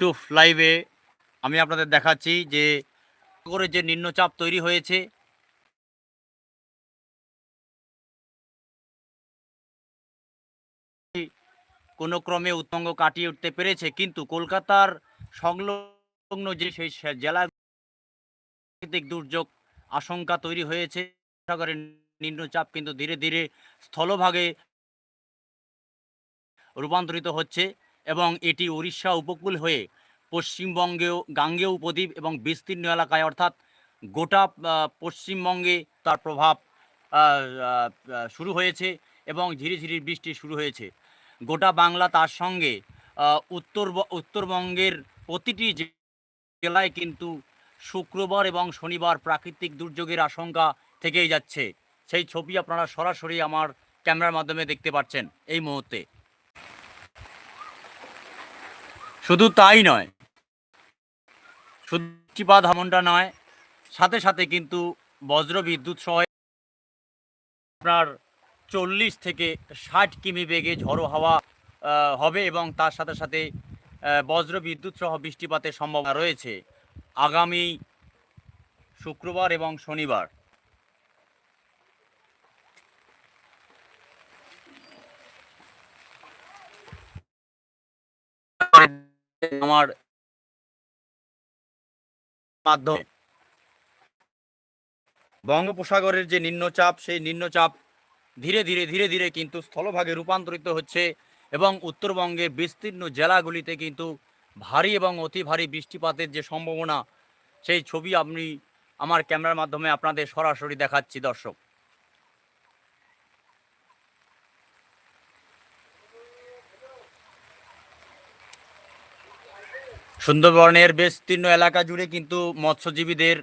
Two লাইভে আমি আপনাদের দেখাচ্ছি যে করে যে নিম্নচাপ তৈরি হয়েছে কোনো ক্রমে উত্তঙ্গ কাটিয়ে উঠতে পেরেছে, কিন্তু কলকাতার সংলগ্ন যে সেই জেলা প্রাকৃতিক দুর্যোগ আশঙ্কা তৈরি হয়েছে, সাগরের নিম্নচাপ কিন্তু ধীরে ধীরে স্থলভাগে রূপান্তরিত হচ্ছে। এবং এটি উড়িষ্যা উপকূল হয়ে পশ্চিমবঙ্গেও, গাঙ্গেয় উপদ্বীপ এবং বিস্তীর্ণ এলাকায়, অর্থাৎ গোটা পশ্চিমবঙ্গে তার প্রভাব শুরু হয়েছে এবং ঝিরি ঝিরি বৃষ্টি শুরু হয়েছে। গোটা বাংলা তার সঙ্গে উত্তর উত্তরবঙ্গের প্রতিটি জেলায় কিন্তু শুক্রবার এবং শনিবার প্রাকৃতিক দুর্যোগের আশঙ্কা থেকেই যাচ্ছে। সেই ছবি আপনারা সরাসরি আমার ক্যামেরার মাধ্যমে দেখতে পাচ্ছেন এই মুহূর্তে। শুধু তাই নয় শুধু বৃষ্টিপাত নয়, সাথে সাথে কিন্তু বজ্র বিদ্যুৎ সহ আপনার চল্লিশ থেকে ষাট কিমি বেগে ঝড়ো হাওয়া হবে এবং তার সাথে সাথে বজ্র বিদ্যুৎ সহ বৃষ্টিপাতের সম্ভাবনা রয়েছে। আগামী শুক্রবার এবং শনিবার আমার মাধ্যমে। বঙ্গোপসাগরের যে নিম্নচাপ, সেই নিম্নচাপ ধীরে ধীরে ধীরে ধীরে কিন্তু স্থলভাগে রূপান্তরিত হচ্ছে এবং উত্তরবঙ্গের বিস্তীর্ণ জেলাগুলিতে কিন্তু ভারী এবং অতি ভারী বৃষ্টিপাতের যে সম্ভাবনা, সেই ছবি আপনি আমার ক্যামেরার মাধ্যমে আপনাদের সরাসরি দেখাচ্ছি, দর্শক। সুন্দরবনের বিস্তীর্ণ এলাকা জুড়ে কিন্তু মৎস্যজীবীদের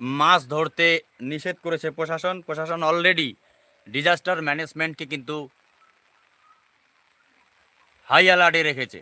মাছ ধরতে নিষেধ করেছে প্রশাসন। প্রশাসন অলরেডি ডিজাস্টার ম্যানেজমেন্টকে কিন্তু হাই অ্যালার্টে রেখেছে।